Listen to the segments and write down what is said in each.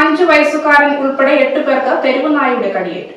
അഞ്ചു വയസ്സുകാരൻ ഉൾപ്പെടെ എട്ട് പേർക്ക് തെരുവുനായുടെ കടിയേറ്റു.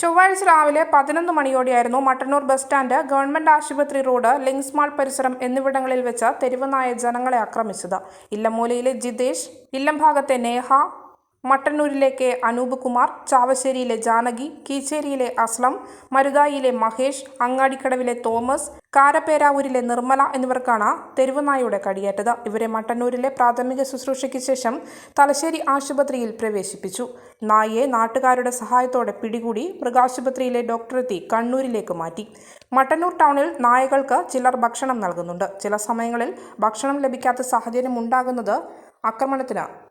ചൊവ്വാഴ്ച രാവിലെ പതിനൊന്ന് മണിയോടെയായിരുന്നു മട്ടന്നൂർ ബസ് സ്റ്റാൻഡ് ഗവൺമെന്റ് ആശുപത്രി റോഡ് ലിങ്സ് മാൾ പരിസരം എന്നിവിടങ്ങളിൽ വെച്ച് തെരുവുനായ ജനങ്ങളെ ആക്രമിച്ചത്. ഇല്ലമൂലയിലെ ജിതേഷ് ഇല്ലംഭാഗത്തെ നേഹ മട്ടന്നൂരിലെ കെ അനൂപ് കുമാർ ചാവശ്ശേരിയിലെ ജാനകി കീച്ചേരിയിലെ അസ്ലം മരുതായിയിലെ മഹേഷ് അങ്ങാടിക്കടവിലെ തോമസ് കാരപ്പേരാവൂരിലെ നിർമ്മല എന്നിവർക്കാണ് തെരുവുനായയുടെ കടിയേറ്റത്. ഇവരെ മട്ടന്നൂരിലെ പ്രാഥമിക ശുശ്രൂഷയ്ക്ക് ശേഷം തലശ്ശേരി ആശുപത്രിയിൽ പ്രവേശിപ്പിച്ചു. നായയെ നാട്ടുകാരുടെ സഹായത്തോടെ പിടികൂടി മൃഗാശുപത്രിയിലെ ഡോക്ടറെത്തി കണ്ണൂരിലേക്ക് മാറ്റി. മട്ടന്നൂർ ടൗണിൽ നായകൾക്ക് ചിലർ ഭക്ഷണം നൽകുന്നുണ്ട്. ചില സമയങ്ങളിൽ ഭക്ഷണം ലഭിക്കാത്ത സാഹചര്യം ഉണ്ടാകുന്നത് ആക്രമണത്തിന്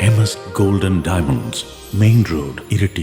M S golden diamonds main road Iritty